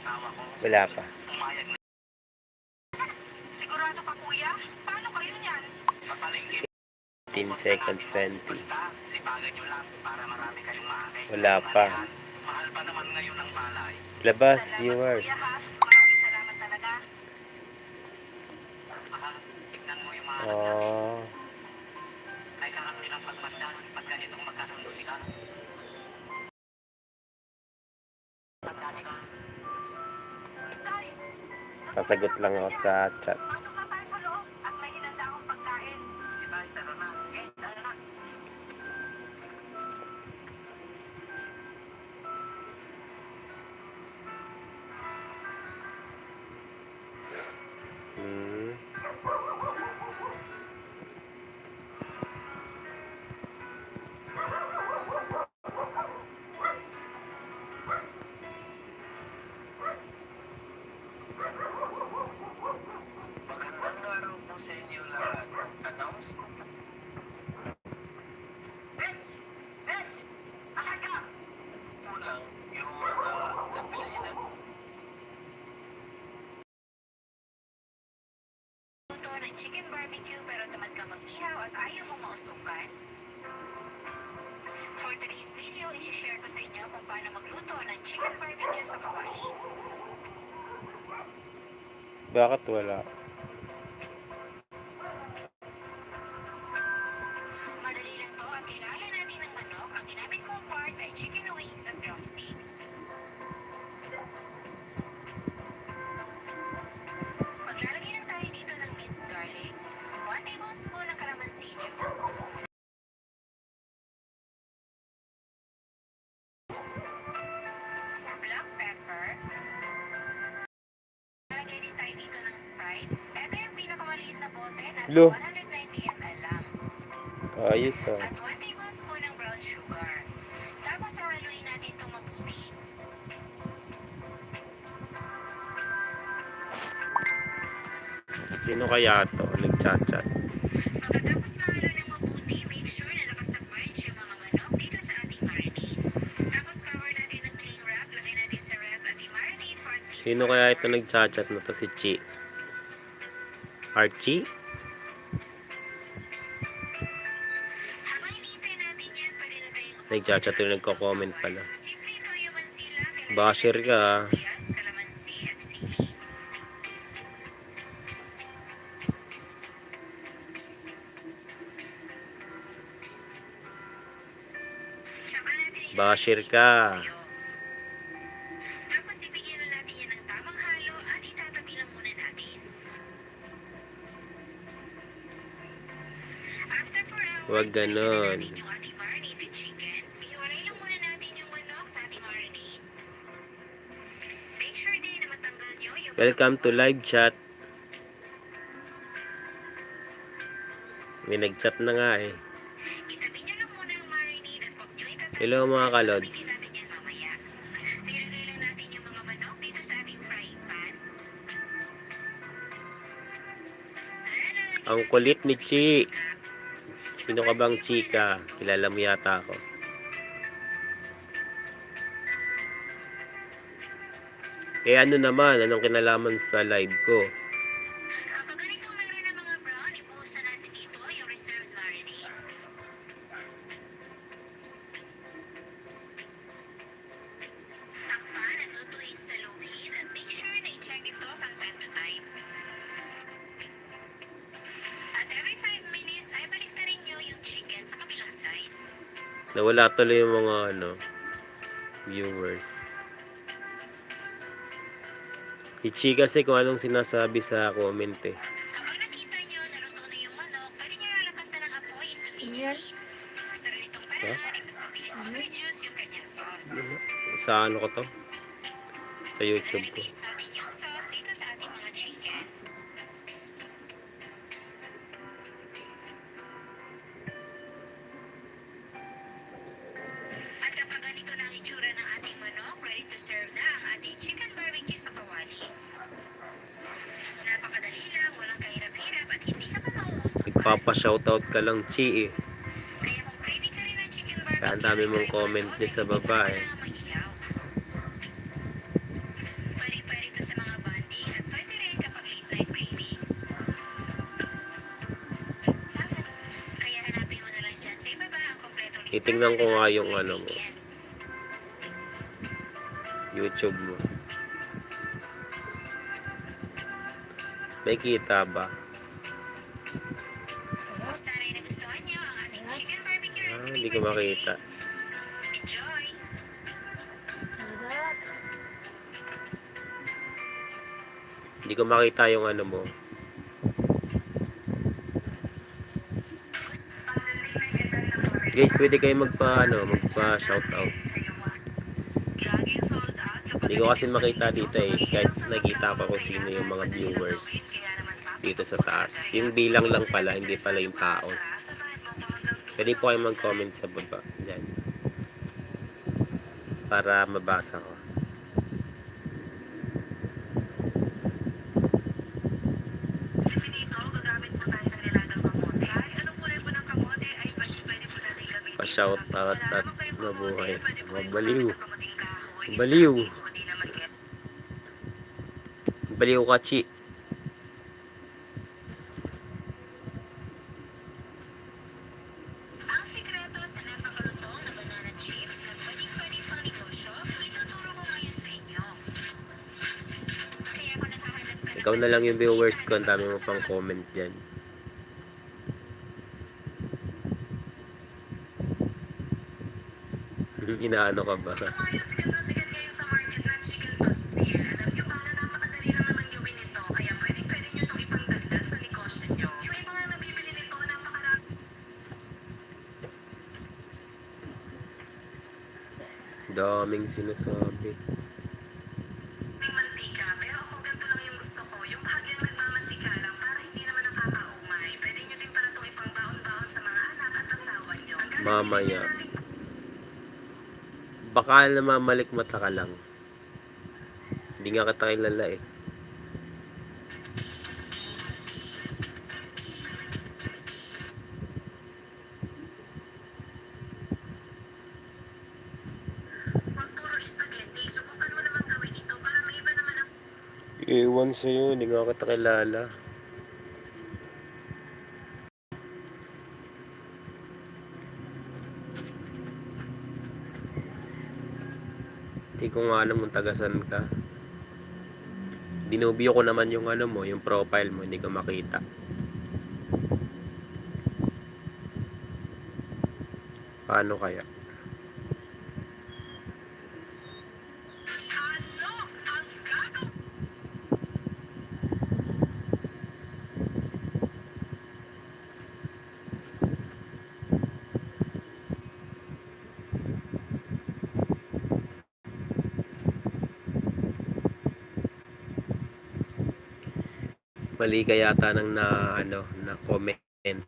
Wala pa. Sigurado ka kuya? Paano kayo niyan? sa palengke. 15 seconds 20. Basta, sipagan nyo lang para marami kayong maaari. Wala pa. Mahal pa naman ngayon ang palay. Labas, Salamat, viewers. Kuya, ha? Maraming salamat talaga. Mahal, tignan mo yung mga Oh, sasagot lang ako sa chat. Ng chicken barbecue pero tamad ka mag-ihaw at ayaw mo mausukan? For today's video, isi-share ko sa inyo kung paano magluto ng chicken barbecue sa kawali. Bakit wala? Madali lang to at kailangan natin ng manok. Ang ginamit kong part Lo. 190 ml lang. Ayos ah. At 1 tablespoon ng brown sugar. Tapos hahaluin natin itong mabuti. Sino kaya to? Nag-chat-chat. Pagkatapos mahalo ng mabuti, make sure na nakasubmerge yung mga manok dito sa ating marinade. Tapos cover natin ng cling wrap, lagay natin sa ref at i-marinate for at least Sino 4 kaya ito nag-chat-chat na to? Si Chi. Gumawa Nag-chat-chat ng yung nagko-comment pala. Yung mansila. kailangan Basher ka, ng ah. Yung mga Welcome to live chat. May nag-chat na nga eh. Huwag. Hello, mga kalods. Ang kulit ni Chi. Sino ka bang chika? Kilala mo yata ako. Eh ano naman, anong kinalaman sa live ko? Nawala tuloy yung mga ano, viewers. Ichi kasi kung anong sinasabi sa comment eh. Kapag nakita nyo na luto na yung manok, pwede nyo lalakasan ang apoy immediately. Sa ganitong paraan, ay mas mabilis mag-reduce yung kanyang sauce. Sa ano ko to? Sa YouTube ko. Ito na ang itsura ng ating manok. Ready to serve na ang ating chicken barbecue sa kawali. Napakadali lang, walang kahirap-hirap at hindi ka pa mauusok. Nagpapa-shoutout ka lang, Chi eh. Kaya kung craving ka rin ng chicken barbecue, Kaya ang dami mong comment niya sa baba eh. Titingnan ko nga yung ano mo. YouTube mo. May kita ba? Sana'y nagustuhan niyo ang ating chicken barbecue Ah, recipe hindi ko makita. Enjoy! Hindi ko makita yung ano mo. Guys, pwede kayo magpa ano, magpa shoutout. Laging sold out kapag Hindi ko kasi makita dito eh. Kahit nakita ko kung sino yung mga viewers dito sa taas. Yung bilang lang pala, hindi pala yung tao. Pwede po kayo mag-comment sa baba. Diyan. Para mabasa ko. Pa-shout out at Mga kayong baliw. Baliw. Sa ating hindi naman kaya- Baliw ka, Chi. Ang sikreto sa napakalutong na banana chips na pwedeng-pwede pang negosyo, ituturo ko ngayon sa inyo. Kaya kung nakahanap ka Ikaw na lang yung viewers ko. Ang dami mo pang comment dyan. Inaano ka ba? Sikat na sa Daming sinasabi. mantika. Pero ako ganito lang yung gusto ko. Yung bahagyang nagmamantika lang para hindi naman nakakaumay. Pwede niyo din pala itong ipangbaon-baon sa mga anak at asawa galing Mamaya. natin Baka namamalik mata ka lang. Hindi nga kita kilala eh. Iwan sa'yo, hindi nga kita kilala. Hindi ko nga alam kung tagasan ka. Binubio ko naman yung ano mo, yung profile mo, hindi ko makita. Paano kaya? Mali ka yata ng na ano na commentan.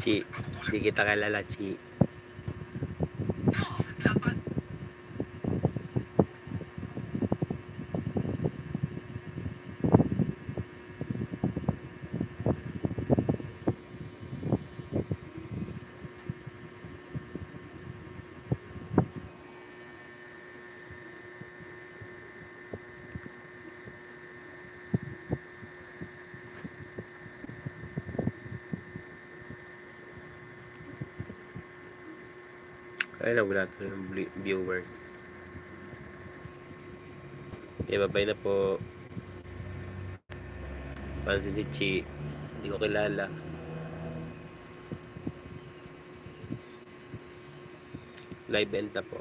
Chi, hindi kita kilala, Chi. Dapat Ay lang, wala bli- viewers. Okay, babay na po. Pansin si Chi. Hindi ko kilala. Live end na po.